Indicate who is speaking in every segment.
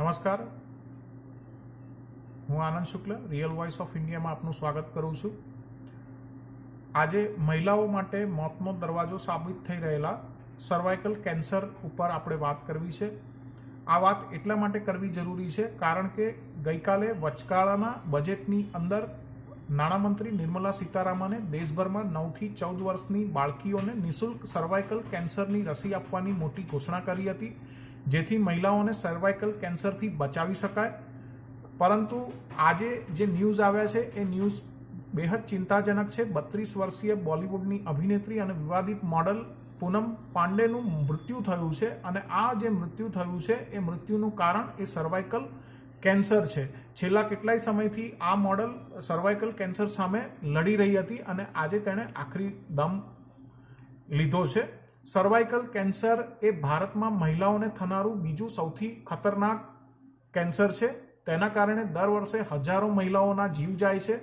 Speaker 1: નમસ્કાર. હું Anand Shukla real voice of ઇન્ડિયામાં આપનું સ્વાગત કરું છું. આજે મહિલાઓ માટે મોતનો દરવાજો સાબિત થઈ રહેલા સર્વાઇકલ કેન્સર ઉપર આપણે વાત કરવી છે. આ વાત એટલા માટે કરવી જરૂરી છે કારણ કે ગઈકાલે વચગાળાના બજેટની અંદર નાણામંત્રી નિર્મલા સીતારામને દેશભરમાં નવથી ચૌદ વર્ષની બાળકીઓને નિઃશુલ્ક સર્વાઇકલ કેન્સરની રસી આપવાની મોટી ઘોષણા કરી હતી. જેથી મહિલાઓને સર્વાઇકલ કેન્સરથી બચાવી શકાય. પરંતુ આજે જે ન્યૂઝ આવ્યા છે, એ ન્યૂઝ બેહદ ચિંતાજનક છે. બત્રીસ વર્ષીય બોલિવૂડની અભિનેત્રી અને વિવાદિત મોડલ પૂનમ પાંડેનું મૃત્યુ થયું છે અને આ જે મૃત્યુ થયું છે, એ મૃત્યુનું કારણ એ સર્વાઇકલ કેન્સર છે. છેલ્લા કેટલાય સમયથી આ મોડલ સર્વાઇકલ કેન્સર સામે લડી રહી હતી અને આજે તેણે આખરી દમ લીધો છે. સર્વાઇકલ કેન્સર એ ભારતમાં મહિલાઓને થનારું બીજું સૌથી ખતરનાક કેન્સર છે. તેના કારણે દર વર્ષે હજારો મહિલાઓના જીવ જાય છે.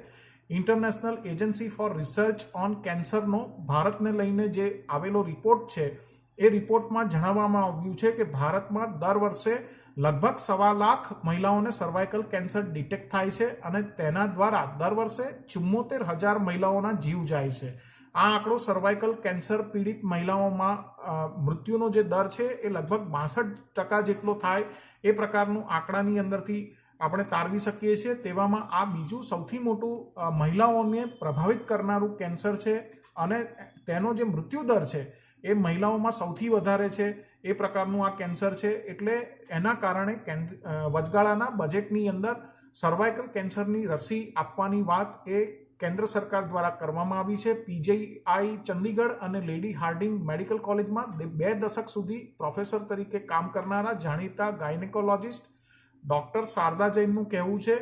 Speaker 1: International agency for research on કેન્સરનો ભારતને લઈને જે આવેલો રિપોર્ટ છે, એ રિપોર્ટમાં જણાવવામાં આવ્યું છે કે ભારતમાં દર વર્ષે લગભગ સવા લાખ મહિલાઓને સર્વાઇકલ કેન્સર ડિટેક્ટ થાય છે અને તેના દ્વારા દર વર્ષે ચુમ્મોતેર હજાર મહિલાઓના જીવ જાય છે. આ આંકડો સર્વાઇકલ કેન્સર પીડિત મહિલાઓમાં મૃત્યુનો જે દર છે એ લગભગ બાસઠ ટકા જેટલો થાય એ પ્રકારનું આંકડાની અંદરથી આપણે તારવી શકીએ છીએ. તેવામાં આ બીજું સૌથી મોટું મહિલાઓને પ્રભાવિત કરનારું કેન્સર છે અને તેનો જે મૃત્યુ દર છે એ મહિલાઓમાં સૌથી વધારે છે. એ પ્રકારનું આ કેન્સર છે એટલે એના કારણે વચગાળાના બજેટની અંદર સર્વાઇકલ કેન્સરની રસી આપવાની વાત એ કેન્દ્ર સરકાર દ્વારા કરવામાં આવી છે. પીજીઆઈ ચંદીગઢ અને લેડી હાર્ડિંગ મેડિકલ કોલેજમાં બે- દશક સુધી પ્રોફેસર તરીકે કામ કરનારા જાણીતા ગાયનેકોલોજિસ્ટ ડૉક્ટર શારદા જૈનનું કહેવું છે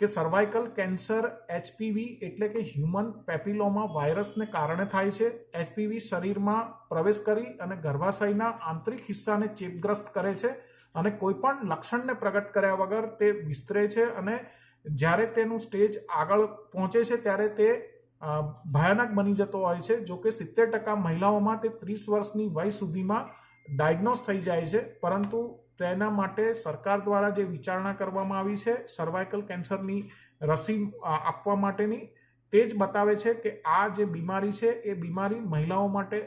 Speaker 1: કે સર્વાઇકલ કેન્સર એચપીવી એટલે કે હ્યુમન પેપિલોમા વાયરસને કારણે થાય છે. એચપીવી શરીરમાં પ્રવેશ કરી અને ગર્ભાશયના આંતરિક હિસ્સાને ચેપગ્રસ્ત કરે છે અને કોઈપણ લક્ષણને પ્રગટ કર્યા વગર તે વિસ્તરે છે અને જ્યારે તેનું સ્ટેજ આગળ પહોંચે છે, ત્યારે તે ભયાનક બની જતો હોય છે, જો કે સિત્તેર ટકા મહિલાઓમાં તે ત્રીસ વર્ષની વય સુધીમાં ડાયગ્નોસ થઈ જાય છે. પરંતુ તેના માટે સરકાર દ્વારા જે વિચારણા કરવામાં આવી છે સર્વાઇકલ કેન્સરની રસી આપવા માટેની, તે જ બતાવે છે કે આ જે બીમારી છે, એ બીમારી મહિલાઓ માટે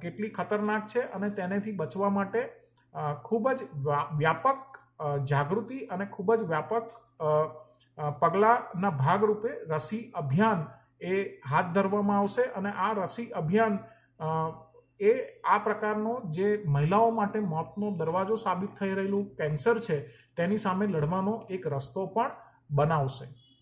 Speaker 1: કેટલી ખતરનાક છે અને તેનેથી બચવા માટે ખૂબ જ વ્યાપક જાગૃતિ અને ખૂબ જ વ્યાપક પગલાંના ભાગરૂપે રસી અભિયાન એ હાથ ધરવામાં આવશે અને આ રસી અભિયાન એ આ પ્રકારનો જે મહિલાઓ માટે મોતનો દરવાજો સાબિત થઈ રહેલું કેન્સર છે, તેની સામે લડવાનો એક રસ્તો પણ બનાવશે.